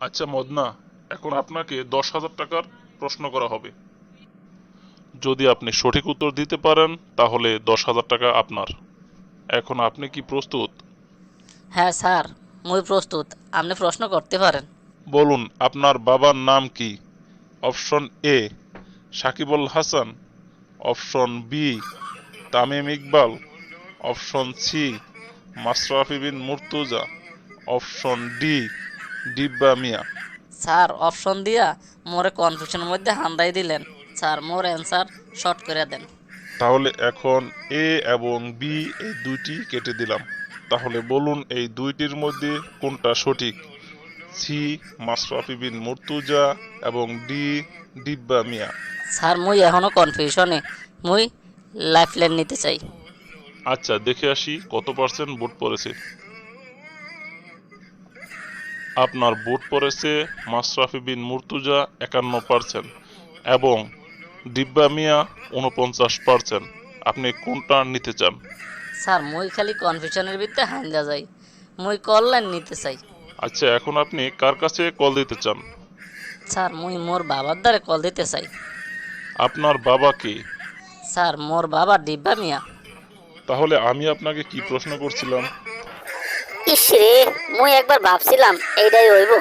আচ্ছা মদনা এখন আপনাকে দশ হাজার টাকার প্রশ্ন করা হবে। যদি আপনি সঠিক উত্তর দিতে পারেন তাহলে দশ হাজার টাকা আপনার। এখন আপনি কি প্রস্তুত? হ্যাঁ স্যার মুই প্রস্তুত। আপনি প্রশ্ন করতে পারেন। বলুন আপনার বাবার নাম কি? Option A Sakibul Hasan. Option B Tamim Iqbal. Option C Mashrafe Bin Mortaza. Option D Dibba Mia. Sir option দিয়া মোরে কনফিউশনের মধ্যে হান্দাই দিলেন। স্যার মোর অ্যান্সার শর্ট করে দেন। তাহলে এখন এ এবং বি এই দুইটি কেটে দিলাম। তাহলে বলুন এই দুইটির মধ্যে কোনটা সঠিক? সি মাশরাফি বিন মুর্তুজা এবং ডি ডিব্বা মিয়া। স্যার মুই এখনও কনফিউশনে মুই লাইফ লাইন নিতে চাই। আচ্ছা দেখে আসি কত পার্সেন্ট ভোট পড়েছে। আপনার ভোট পড়েছে মাশরাফি বিন মুর্তুজা একান্ন পার্সেন্ট এবং ডিব্বা মিয়া উনপঞ্চাশ পার্সেন্ট আপনি কোনটা নিতে চান? স্যার মুই খালি কনফিউশনের ভিতরে হান্দা যাই। মুই কল লাইন নিতে চাই। আচ্ছা এখন আপনি কার কাছে কল দিতে চান? স্যার মুই মোর বাবার দ্বারে কল দিতে চাই। আপনার বাবা কে? স্যার মোর বাবা ডিব্বা মিয়া। তাহলে আমি আপনাকে কি প্রশ্ন করছিলাম? ইস রে মুই একবার ভাবছিলাম এইটাই হইব